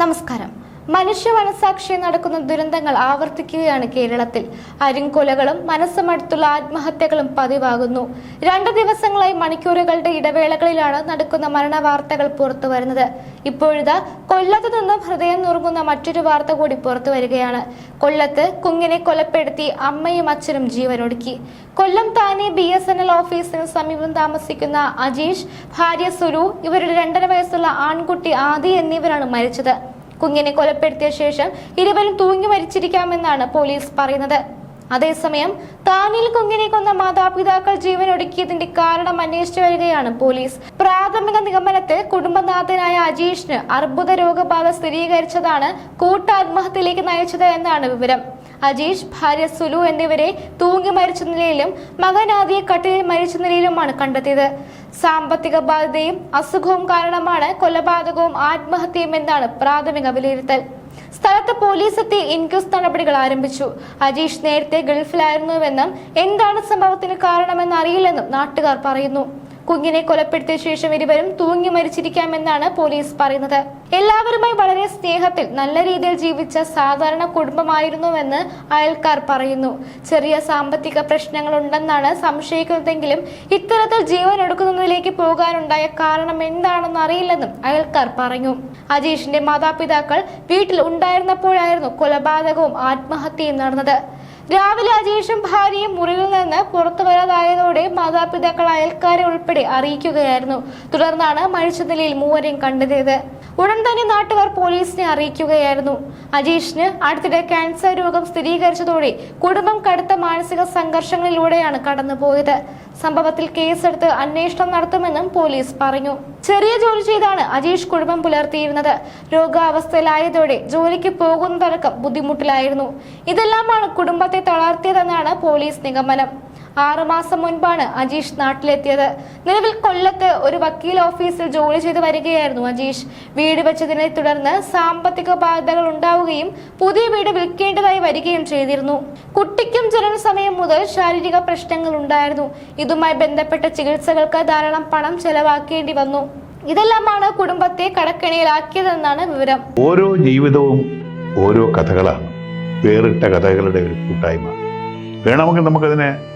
നമസ്കാരം. മനുഷ്യ മനസാക്ഷിയെ നടക്കുന്ന ദുരന്തങ്ങൾ ആവർത്തിക്കുകയാണ് കേരളത്തിൽ. അരിങ്കൊലകളും മനസ്സമടുത്തുള്ള ആത്മഹത്യകളും പതിവാകുന്നു. രണ്ട് ദിവസങ്ങളായി മണിക്കൂറുകളുടെ ഇടവേളകളിലാണ് നടക്കുന്ന മരണ വാർത്തകൾ പുറത്തു വരുന്നത്. ഇപ്പോഴിതാ കൊല്ലത്ത് നിന്നും ഹൃദയം നുറുങ്ങുന്ന മറ്റൊരു വാർത്ത കൂടി പുറത്തു വരികയാണ്. കൊല്ലത്ത് കുഞ്ഞിനെ കൊലപ്പെടുത്തി അമ്മയും അച്ഛനും ജീവനൊടുക്കി. കൊല്ലം താനെ ബി എസ് എൻ എൽ ഓഫീസിന് സമീപം താമസിക്കുന്ന അജീഷ് ഭാര്യ സുരു ഇവരുടെ രണ്ടര വയസ്സുള്ള ആൺകുട്ടി ആദി എന്നിവരാണ് മരിച്ചത്. കുഞ്ഞിനെ കൊലപ്പെടുത്തിയ ശേഷം ഇരുവരും തൂങ്ങി മരിച്ചിരിക്കാമെന്നാണ് പോലീസ് പറയുന്നത്. അതേസമയം താനിൽ കുഞ്ഞിനെ കൊന്ന മാതാപിതാക്കൾ ജീവൻ ഒടുക്കിയതിന്റെ കാരണം അന്വേഷിച്ചു വരികയാണ് പോലീസ്. പ്രാഥമിക നിഗമനത്തിൽ കുടുംബനാഥനായ അജീഷിന് അർബുദ രോഗബാധ സ്ഥിരീകരിച്ചതാണ് കൂട്ടാത്മഹത്യയിലേക്ക് നയിച്ചത് എന്നാണ് വിവരം. അജീഷ് ഭാര്യ സുലു എന്നിവരെ തൂങ്ങി മരിച്ച നിലയിലും മകൻ ആദിയെ കട്ടിലിൽ മരിച്ച നിലയിലുമാണ് കണ്ടെത്തിയത്. സാമ്പത്തിക ബാധ്യതയും അസുഖവും കാരണമാണ് കൊലപാതകവും ആത്മഹത്യയും എന്നാണ് പ്രാഥമിക വിലയിരുത്തൽ. സ്ഥലത്ത് പോലീസ് എത്തി ഇൻക്വസ്റ്റ് നടപടികൾ ആരംഭിച്ചു. അജീഷ് നേരത്തെ ഗൾഫിലായിരുന്നുവെന്നും എന്താണ് സംഭവത്തിന് കാരണമെന്ന് അറിയില്ലെന്നും നാട്ടുകാർ പറയുന്നു. കുഞ്ഞിനെ കൊലപ്പെടുത്തിയ ശേഷം ഇരുവരും തൂങ്ങി മരിച്ചിരിക്കാമെന്നാണ് പോലീസ് പറയുന്നത്. എല്ലാവരുമായി വളരെ സ്നേഹത്തിൽ നല്ല രീതിയിൽ ജീവിച്ച സാധാരണ കുടുംബമായിരുന്നുവെന്ന് അയൽക്കാർ പറയുന്നു. ചെറിയ സാമ്പത്തിക പ്രശ്നങ്ങൾ ഉണ്ടെന്നാണ് സംശയിക്കുന്നതെങ്കിലും ഇത്തരത്തിൽ ജീവൻ എടുക്കുന്നതിലേക്ക് പോകാനുണ്ടായ കാരണം എന്താണെന്ന് അറിയില്ലെന്നും അയൽക്കാർ പറഞ്ഞു. അജീഷിന്റെ മാതാപിതാക്കൾ വീട്ടിൽ ഉണ്ടായിരുന്നപ്പോഴായിരുന്നു കൊലപാതകവും ആത്മഹത്യയും നടന്നത്. രാവിലെ അജീഷും ഭാര്യയും മുറിയിൽ നിന്ന് പുറത്തു വരാതായതോടെ മാതാപിതാക്കൾ അയൽക്കാരെ ഉൾപ്പെടെ അറിയിക്കുകയായിരുന്നു. തുടർന്നാണ് മരിച്ച നിലയിൽ മൂവരെയും കണ്ടെത്തിയത്. ഉടൻ തന്നെ നാട്ടുകാർ പോലീസിനെ അറിയിക്കുകയായിരുന്നു. അജീഷിന് അടുത്തിടെ ക്യാൻസർ രോഗം സ്ഥിരീകരിച്ചതോടെ കുടുംബം കടുത്ത മാനസിക സംഘർഷങ്ങളിലൂടെയാണ് കടന്നുപോയത്. സംഭവത്തിൽ കേസെടുത്ത് അന്വേഷണം നടത്തുമെന്നും പോലീസ് പറഞ്ഞു. ചെറിയ ജോലി ചെയ്താണ് അജീഷ് കുടുംബം പുലർത്തിയിരുന്നത്. രോഗാവസ്ഥയിലായതോടെ ജോലിക്ക് പോകുന്നതടക്കം ബുദ്ധിമുട്ടിലായിരുന്നു. ഇതെല്ലാമാണ് കുടുംബത്തെ തളർത്തിയതെന്നാണ് പോലീസ് നിഗമനം. ആറുമാസം മുൻപാണ് അജീഷ് നാട്ടിലെത്തിയത്. നിലവിൽ കൊല്ലത്ത് ഒരു വക്കീൽ ഓഫീസിൽ ജോലി ചെയ്തു വരികയായിരുന്നു അജീഷ്. വീട് വെച്ചതിനെ തുടർന്ന് സാമ്പത്തിക ബാധ്യതകൾ ഉണ്ടാവുകയും പുതിയ വീട് വിൽക്കേണ്ടതായി വരികയും ചെയ്തിരുന്നു. കുട്ടിക്കും ജനന സമയം മുതൽ ശാരീരിക പ്രശ്നങ്ങൾ ഉണ്ടായിരുന്നു. ഇതുമായി ബന്ധപ്പെട്ട ചികിത്സകൾക്ക് ധാരാളം പണം ചെലവാക്കേണ്ടി വന്നു. ഇതെല്ലാമാണ് കുടുംബത്തെ കടക്കിണിയിലാക്കിയതെന്നാണ് വിവരം. ഓരോ ജീവിതവും ഓരോ കഥകളാണ്. വേറിട്ട കഥകളുടെ ഒരു കൂട്ടായ്മ. വേണമെങ്കിൽ നമുക്കതിനെ